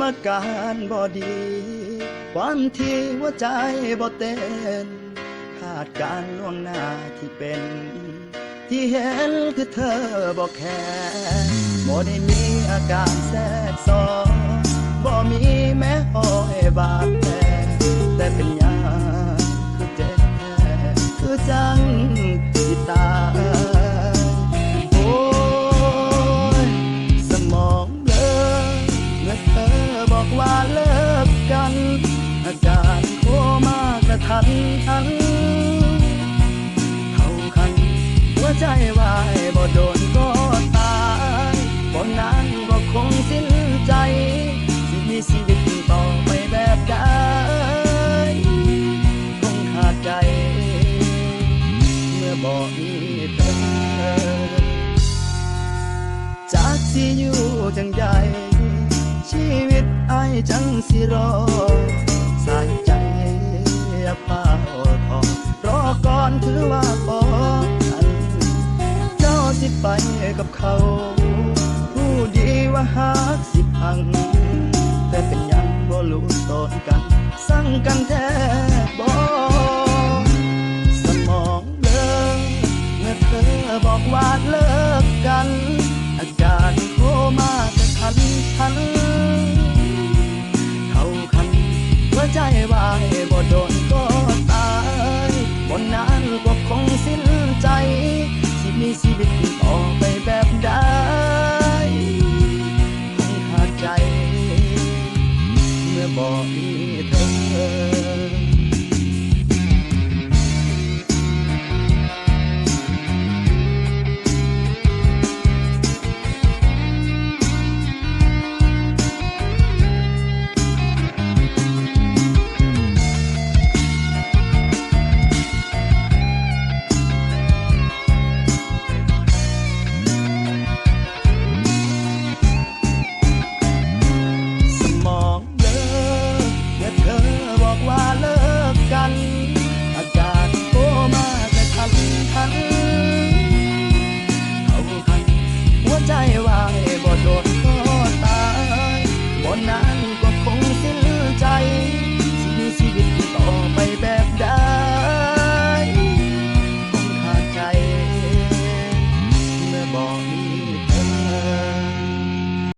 มอการบ่ดี ความที่หัวใจบ่เต้นคาดการล่วงหน้าที่เป็น ที่เห็นคือเธอบอกแค่บ่ได้มีอาการแทรกซ้อน บอกว่าเลิกกัน อาการโคมากระทันหัน เขาคันหัวใจวายบ่โดนก็ตายบ่นานก็คงสิ้นใจที่มีชีวิตต่อไปแบบใดคงขาดใจ เมื่อบอกมีเธอจากสิอยู่จังใดชีวิตไอ้าย จังสิรอ สายใจผ้าพอทอรอก่อนถือว่าพอกันเจ้าสิไปกับเขา ผู้ดีว่าหักสิพัง หั